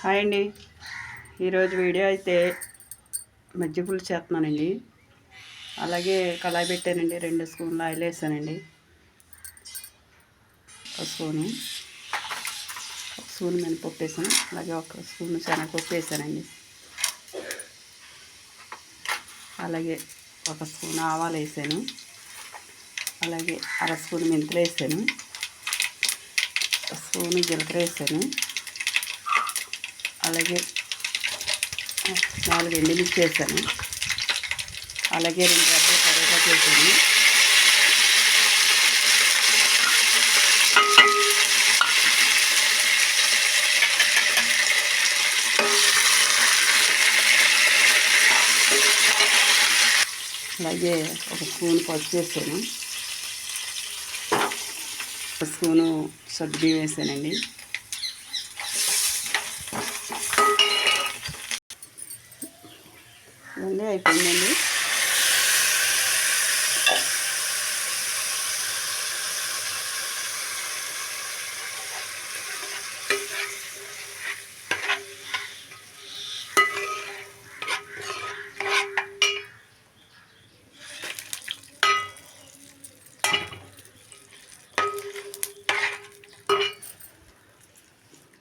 Hi అండి. ఈరోజు video అయితే మజ్జి పులుసు చేస్తున్నానండి. అలాగే కళాయి పెట్టానండి. రెండు స్పూన్లు ఆయిల్ వేసానండి. ఒక స్పూను. ఒక స్పూన్ మినపప్పు వేసాను. అలాగే ఒక స్పూన్ శనగపప్పు వేసానండి. అలాగే ఒక స్పూన్ ఆవాలు వేసాను. అలాగే అర స్పూన్ మెంతులు వేసాను. ఒక స్పూన్ జీలకర్ర వేసాను. అలాగే నాలుగు ఎండుమిర్చి వేసాను. అలాగే రెండు రెబ్బలు కరివేపాకు వేసాను అలాగే ఒక స్పూన్ పసుపు వేసాను. ఒక స్పూను సగ్గుబియ్యం వేసానండి. ఇదండి అయిపోయిందండి.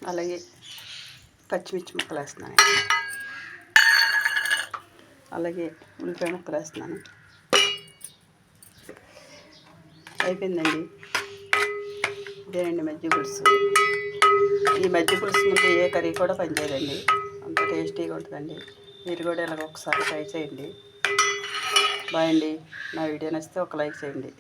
అలాగే పచ్చిమిర్చి ముక్కలు వేస్తున్నాను అలాగే ఉల్లిపాయ ముక్కలు వేస్తున్నాను. అయిపోయిందండి. ఇదేనండి మజ్జిగ పులుసు. ఈ మజ్జిగ పులుసు ముందు ఏ కర్రీ కూడా పనిచేయదండి. అంత టేస్టీగా ఉంటుందండి. మీరు కూడా ఇలాగ ఒకసారి ట్రై చేయండి. బాయ్ అండి. నా వీడియో నచ్చితే ఒక లైక్ చేయండి.